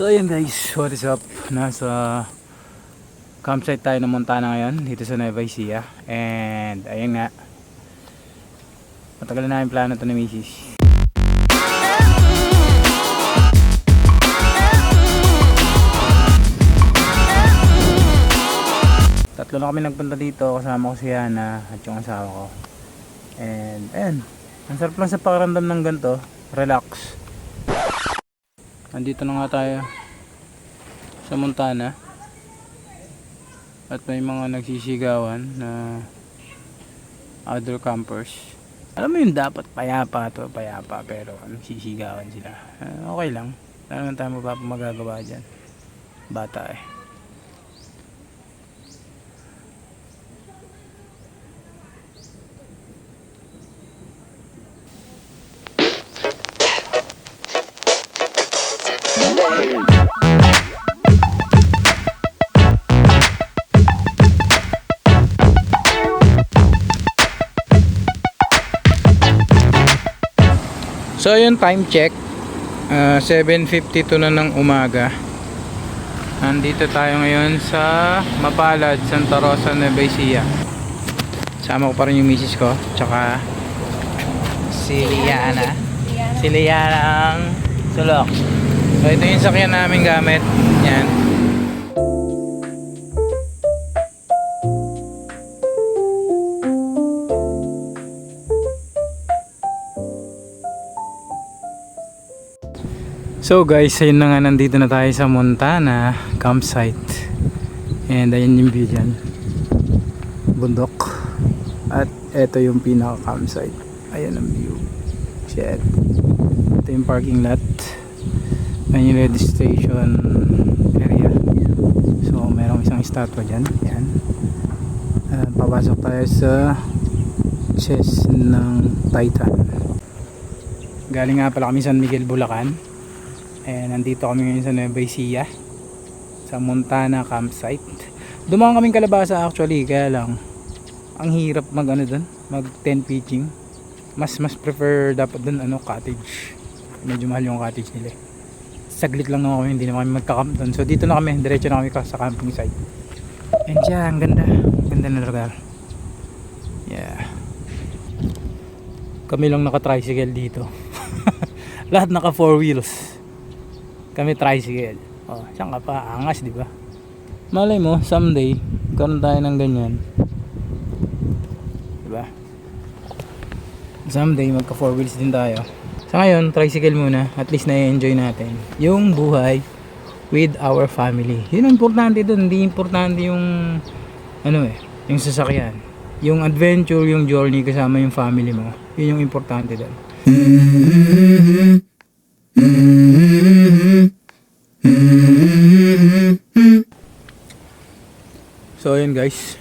So ayun guys, what is up? Nasa campsite tayo ng Montana ngayon dito sa Nueva Ecija. And ayun nga. Matagal na namin plano to ni Mrs. Tatlo na kami nagpunta dito kasama ko si Hana at yung asawa ko. And ayun. Ang sarap lang sa pakiramdam ng ganito. Relax Andito na nga tayo sa Montana. At may mga nagsisigawan na other campers. Alam mo yun, dapat payapa to, payapa. Pero nagsisigawan sila. Ah, okay lang. Wala naman tayo mapapa magagawa dyan. Bata eh. So yun time check. Ah, 7.52 na ng umaga. Nandito tayo ngayon sa Mapalad, Santa Rosa, Nueva Ecija. Sama ko pa rin yung misis ko Tsaka Si Liana. Si Liana ang sulok. So ito yung sakyan namin gamit. Yan So guys, ayun na nga nandito na tayo sa Montana campsite. And ayun yung view dyan. Bundok. At ito yung pinaka campsite. Ayan ang view. Shit. Ito yung parking lot. Ayun yung registration area. So merong isang statwa dyan. Yan. Uh, papasok tayo sa chest ng Titan. Galing nga pala kami San Miguel, Bulacan. Eh, nandito kami ngayon sa Nueva Ecija sa Montana campsite. Dumaan kaming kalabasa actually, kaya lang ang hirap mag ano dun, mag 10 pitching. Mas mas prefer dapat dun ano cottage. Medyo mahal yung cottage nila. eh. Saglit lang naman kami, hindi naman kami magka-camp dun. So dito na kami, diretso na kami ka- sa camping site. And yeah, ang ganda. Ganda na lugar. Yeah. Kami lang naka-tricycle dito. Lahat naka four wheels kami tricycle. Oh, saan ka pa? Angas, di ba? Malay mo, someday, karoon tayo ng ganyan. Di ba? Someday, magka four wheels din tayo. Sa ngayon, tricycle muna. At least na-enjoy natin. Yung buhay with our family. Yun ang importante doon. Hindi importante yung, ano eh, yung sasakyan. Yung adventure, yung journey kasama yung family mo. Yun yung importante doon. So ayun guys,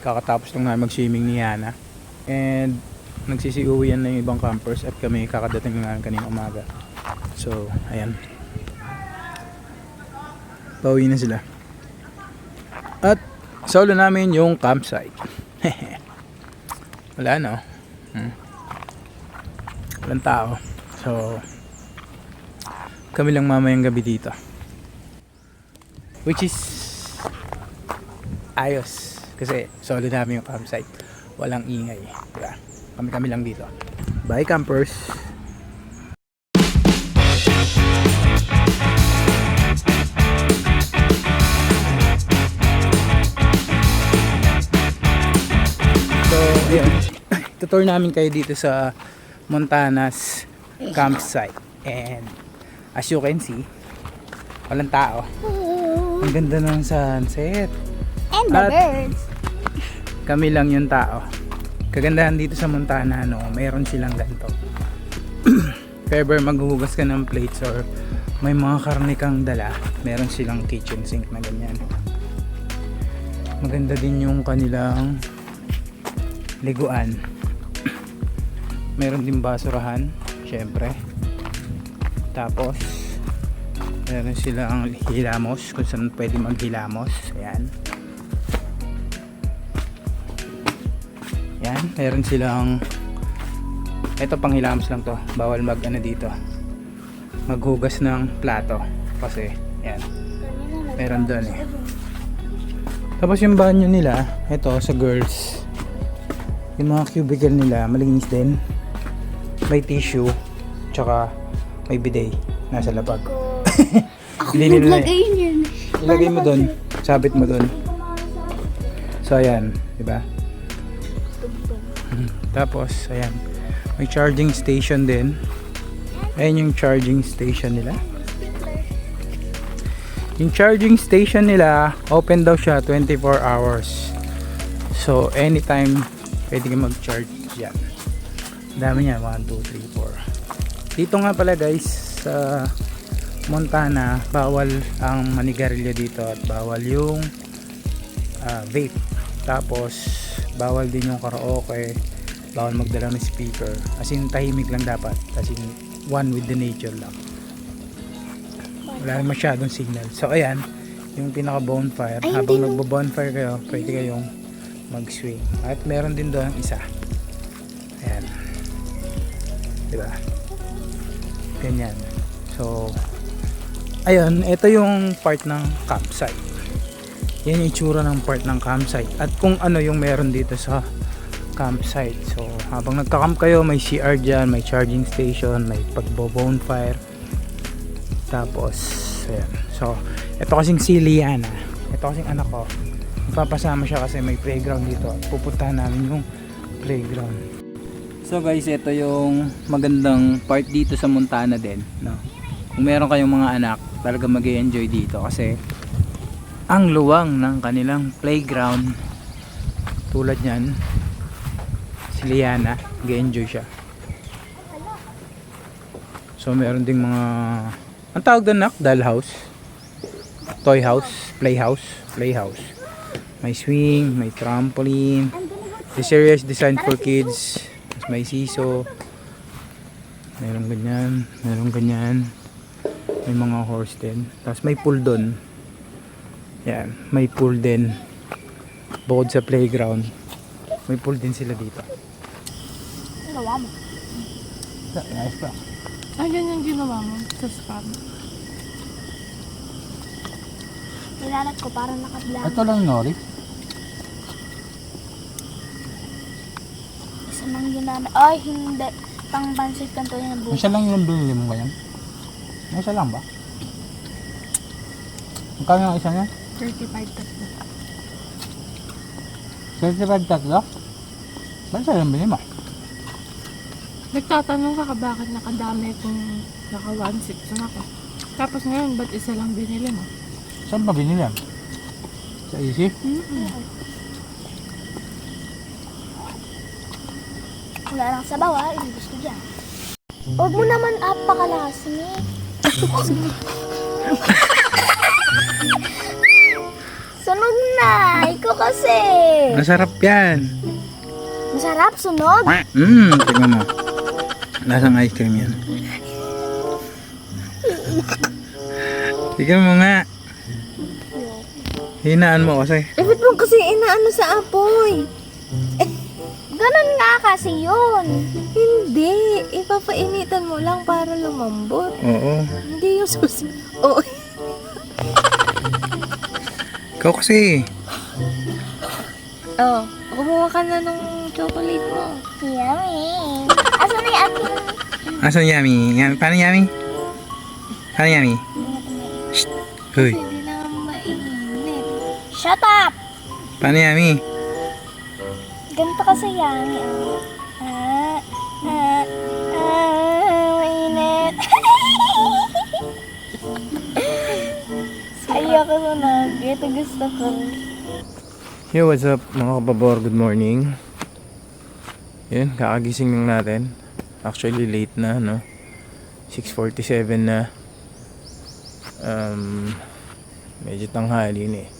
kakatapos lang namin mag-swimming ni Yana. And nagsisiuwian na yung ibang campers at kami kakadating na namin kanina umaga. So ayan. Pauwi na sila. At solo namin yung campsite. Wala no. Hmm. Walang tao. So kami lang mamayang gabi dito. Which is ayos. Kasi solo namin yung campsite. Walang ingay. Diba? kami kami lang dito. Bye campers! So ayun tutur namin kayo dito sa Montana's campsite. And as you can see walang tao. Ang ganda ng sunset And the At- birds. kami lang yung tao. Kagandahan dito sa Montana, no, meron silang ganito. If ever maghuhugas ka ng plates or may mga karne kang dala, meron silang kitchen sink na ganyan. Maganda din yung kanilang liguan. meron din basurahan, syempre. Tapos, meron silang hilamos, kung saan pwede maghilamos. Ayan. Meron silang ito pang hilamos lang to. Bawal mag ano dito. Maghugas ng plato kasi Yan. Meron doon eh. Tapos yung banyo nila, ito sa girls. Yung mga cubicle nila, malinis din. May tissue, tsaka may bidet nasa labag. Ko. Ako naglagay niyan. Ilagay mo doon, sabit mo doon. So ayan, di ba? Tapos, ayan. May charging station din. Ayan yung charging station nila. Yung charging station nila, open daw siya 24 hours. So, anytime pwede ka mag-charge yan. Dami niya, 1, 2, 3, 4. Dito nga pala guys, sa Montana, bawal ang manigarilyo dito at bawal yung ah, vape. Tapos, bawal din yung karaoke, bawal magdala ng speaker. As in, tahimik lang dapat. As in, one with the nature lang. Wala masyadong signal. So, ayan, yung pinaka bonfire. Ay, Habang hindi nagbo-bonfire kayo, pwede kayong mag-swing. At meron din doon isa. Ayan. Diba? Ganyan. So, ayun, ito yung part ng campsite. Yan yung itsura ng part ng campsite. At kung ano yung meron dito sa campsite. So, habang nagka-camp kayo, may CR dyan, may charging station, may pagbo-bonfire. Tapos, ayan. So, ito kasing si Liana. Ito kasing anak ko. Ipapasama siya kasi may playground dito. Pupuntahan namin yung playground. So guys, ito yung magandang part dito sa Montana din. No? Kung meron kayong mga anak, talaga mag enjoy dito kasi ang luwang ng kanilang playground tulad yan si Liana, enjoy siya. So meron ding mga ang tawag doon nak, dollhouse toy house, playhouse, playhouse. May swing, may trampoline. This area is designed for kids. Tapos may siso. Meron ganyan, meron ganyan. May mga horse din. Tapos may pool doon. Yan, may pool din. Bukod sa playground. May pool din sila dito. Ginawa mo. Nice pa. Ay, ganyan ginawa mo sa spam. Nilalat ko para naka-vlog. Ito lang nori. Isa nang ginamit. Ay, hindi. Pang bansit kanto yung buka. Isa lang yung binili mo ganyan. Isa lang ba? Magkano ang isa niya? 35 tatlo. 35 tatlo? Ba't isa lang binili mo? Nagtatanong ka bakit nakadami kung naka 1.6 na ako. Tapos ngayon, ba't isa lang binili mo? Saan ba binili yan? Sa Easy? Mm-mm. Wala lang sa bawa, ilibis ko dyan. Huwag mo naman apakalasin eh. Sunog na! Ikaw kasi! Masarap yan. Masarap, sunog! Mmm, tingnan mo. Lasang ice cream yan. Tingnan mo nga. Hinaan mo kasi. Eh, ba't mo kasi inaano sa apoy? Ganon nga kasi yun. Hindi. Ipapainitan mo lang para lumambot. Oo. Hindi yung susi. Oo. Ikaw kasi. Oh, kumuha ka na ng chocolate mo. Yummy! Asa na yung aking... Asan yummy? Yummy? Paano yummy? Paano yummy? Shh. Hoy. Hindi na mainit. Shut up! Paano yummy? Ganito kasi yummy. Ah, ah, ah, mainit. Ayoko sunog. Ito gusto ko. Yo, what's up mga kababor? Good morning. Yun, kakagising lang natin. Actually, late na, no? 6.47 na. Um, medyo tanghali na eh.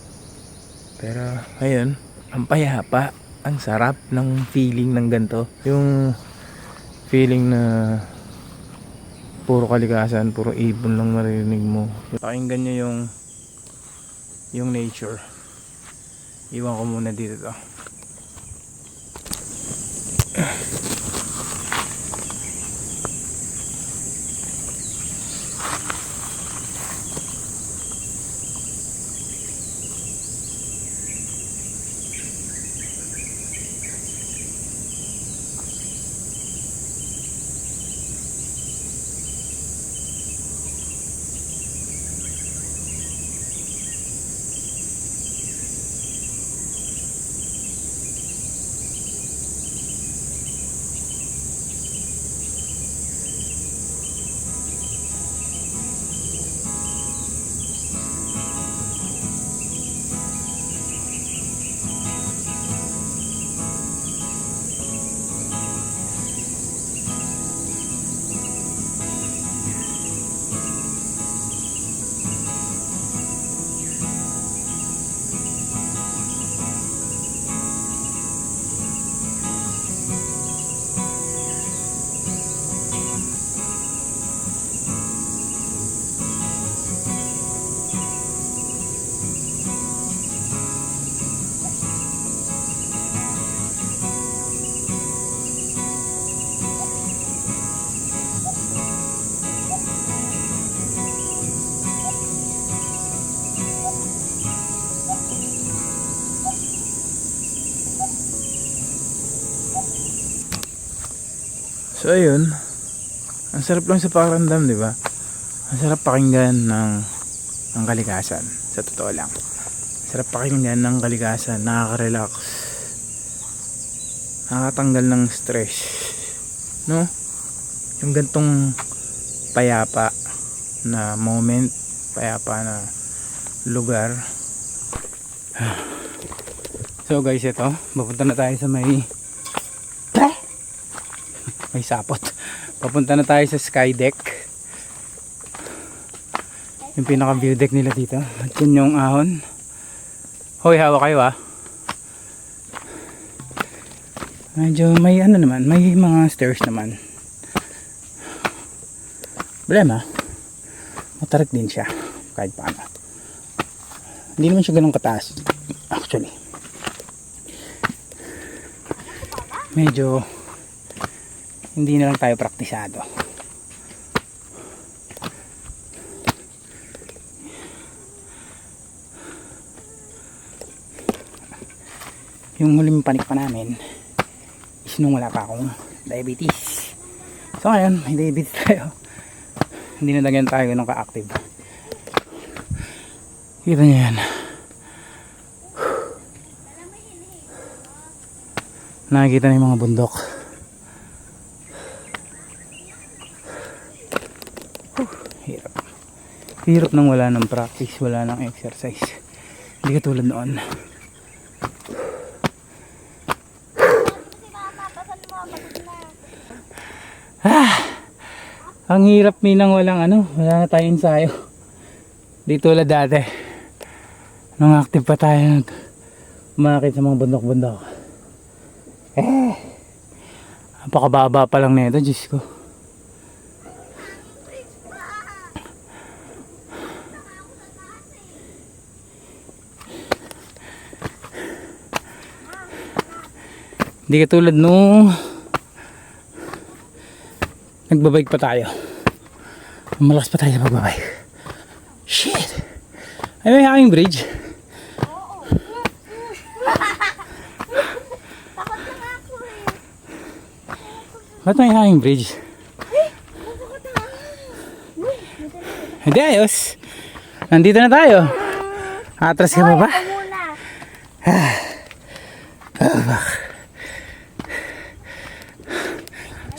Pero, ayun, ang payapa. Ang sarap ng feeling ng ganito. Yung feeling na puro kalikasan, puro ibon lang marinig mo. Pakinggan nyo yung yung nature. Iwan ko muna dito to. So ayun, ang sarap lang sa pakiramdam, di ba? Ang sarap pakinggan ng, ng kalikasan, sa totoo lang. Sarap pakinggan ng kalikasan, nakaka-relax. Nakakatanggal ng stress. No? Yung gantong payapa na moment, payapa na lugar. So guys, ito, papunta na tayo sa may may sapot. Papunta na tayo sa sky deck. Yung pinaka view deck nila dito. At yun yung ahon. Hoy, hawa kayo ah. Medyo may ano naman, may mga stairs naman. Problema, matarik din siya kahit paano. Hindi naman siya ganun kataas actually. Medyo hindi na lang tayo praktisado. Yung huling panik pa namin is nung wala pa akong diabetes. So ngayon, may diabetes tayo. Hindi na lagyan tayo ganun ka-active. Kita niyo yan. Nakikita na yung mga bundok. Huh, hirap. Hirap nang wala ng practice, wala ng exercise. Hindi katulad noon. Ah, ang hirap minang walang ano, wala na tayong ensayo. Di tulad dati. Nung active pa tayo, umakit sa mga bundok-bundok. Eh, napakababa pa lang nito, Diyos ko. Hindi katulad nung nagbabike pa tayo. Malakas pa tayo sa pagbabike. Shit! Ay, may hanging bridge. Ba't may hanging bridge? Hindi ayos. Nandito na tayo. Atras ka pa ba? Ito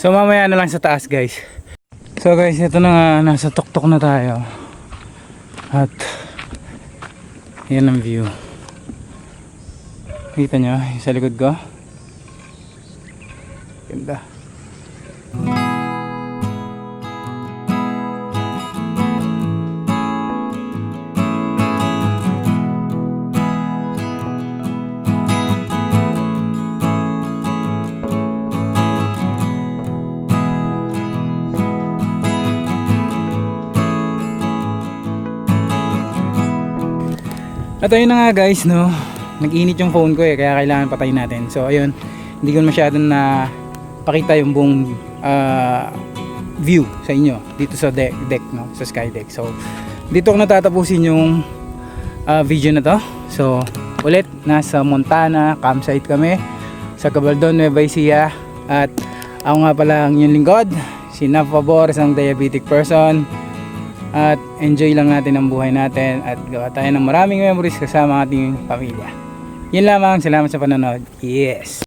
So mamaya na lang sa taas guys. So guys, ito na nga, nasa tuktok na tayo. At yan ang view. Kita nyo, yung sa likod ko. Ganda. At ayun na nga guys, no. Nag-init yung phone ko eh, kaya kailangan patayin natin. So ayun, hindi ko masyadong na pakita yung buong ah, view sa inyo dito sa deck, deck no, sa sky deck. So dito ko natatapusin yung ah, video na to. So ulit nasa Montana campsite kami sa Cabaldon, Nueva Ecija at ako nga pala ang inyong lingkod, si Pabor, isang diabetic person at enjoy lang natin ang buhay natin at gawa tayo ng maraming memories kasama ating pamilya. Yun lamang, salamat sa panonood. Yes!